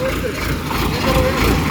すごい!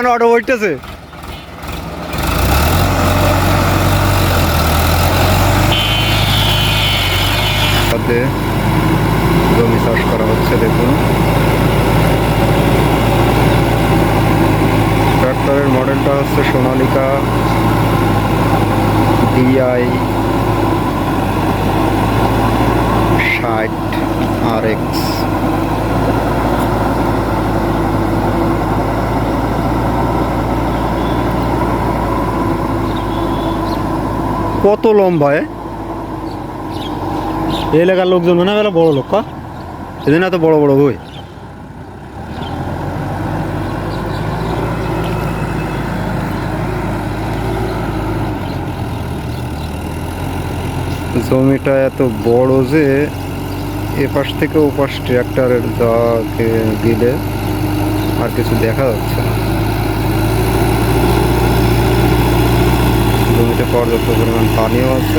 এখন অটো সাথে জমি চাষ করা হচ্ছে, দেখুন। ট্রাক্টরের মডেলটা হচ্ছে সোনালিকা ডিআই ষাট আর এক্স কত লম্বা এলাকার লোকজন মনে গেল, বড় লোক এদিন এত বড় বড় বই। জমিটা এত বড় যে, এপাশ থেকে ওপাশ ট্র্যাক্টরের যাকে দিলে আর কিছু দেখা যাচ্ছে না। জমিতে পর্যাপ্ত পরিমাণ পানিও আছে।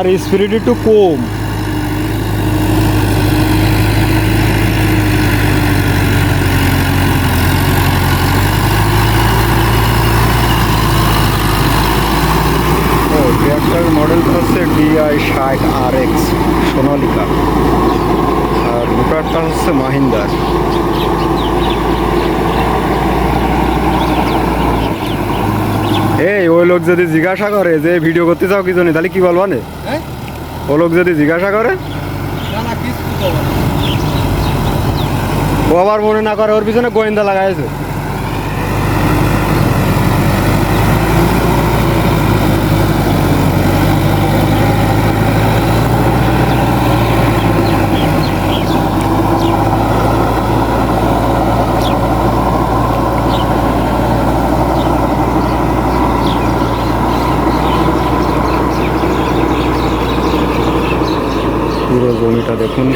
ইনার স্পিরিট একটু কম। ট্র্যাক্টর মডেলটা হচ্ছে ডিআই ষাট আর এক্স সোনালিকা। আর মোটরটা হচ্ছে মাহিন্দার। এই ওই লোক যদি জিজ্ঞাসা করে যে ভিডিও করতে চাও কি জন্য তাহলে কি বলবা নে? হ্যাঁ? ও লোক যদি জিজ্ঞাসা করে। ও আবার মনে না করে ওর পিছনে গোয়েন্দা লাগাইছে।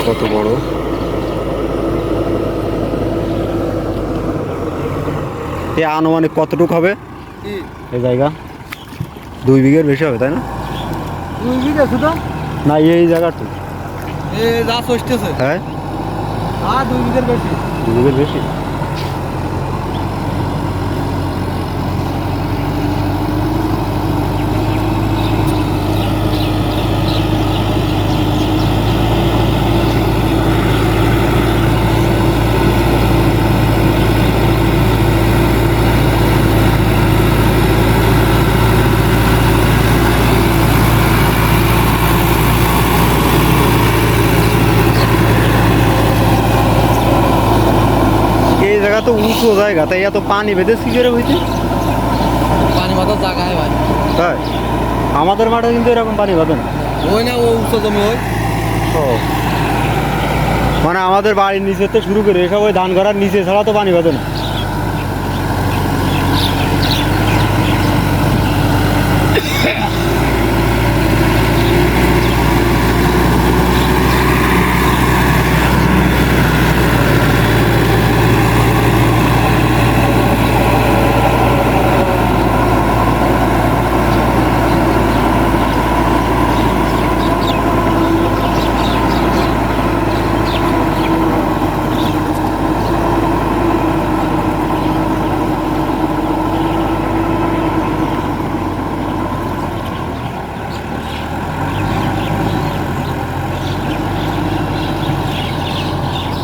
কত বড়? এ আনুমানিক কতটুক হবে? এই জায়গা। দুই বিঘের বেশি হবে তাই না? দুই বিঘে শুধু? না এই জায়গাটুক এ যা সষ্টেছে হ্যাঁ? হ্যাঁ দুই বিঘের বেশি। দুই বিঘের বেশি? জায়গা তো উঁচু জায়গা তাই এত পানি বেঁধে কি করে হইতে পানি বাঁধার জায়গা হয় ভাই। তাই? আমাদের মাঠে কিন্তু এরকম পানি বাঁধে না। ওই না ও উঁচু জমি ওই। ও। মানে আমাদের বাড়ির নিচে থেকে শুরু করে এসব ওই ধান করার নিচে ছাড়া তো পানি বাঁধে না।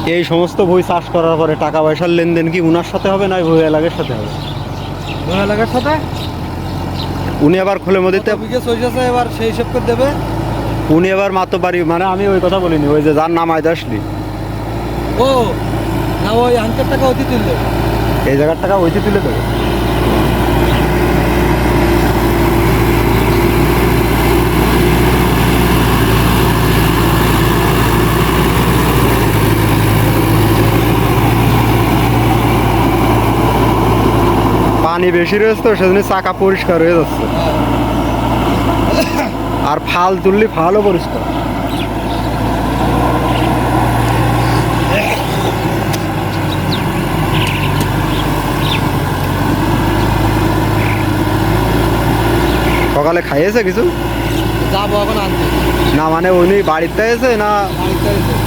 এই সমস্ত বই চাষ করার পরে টাকা পয়সার লেনদেন কি উনার সাথে হবে না বই এলাকার সাথে হবে? ওই এলাকার সাথে? উনি আবার খোলে মধ্যে এবার সেই হিসেব করে দেবে? উনি আবার মাত্র বাড়ি মানে আমি ওই কথা বলিনি ওই যে যার নাম আয় আসলি। ও না ওই হাঙ্কের টাকা অতি তুললে। এই জায়গার টাকা ওইতে তুলে দেবে। পানি বেশি রয়েছে তো সেজন্য চাকা পরিষ্কার হয়ে যাচ্ছে। আর ফাল তুললি ফালও পরিষ্কার। সকালে খাইয়েছে কিছু? যাব এখন আনতে। না মানে উনি বাড়িতে এসে না? বাড়িতে এসে।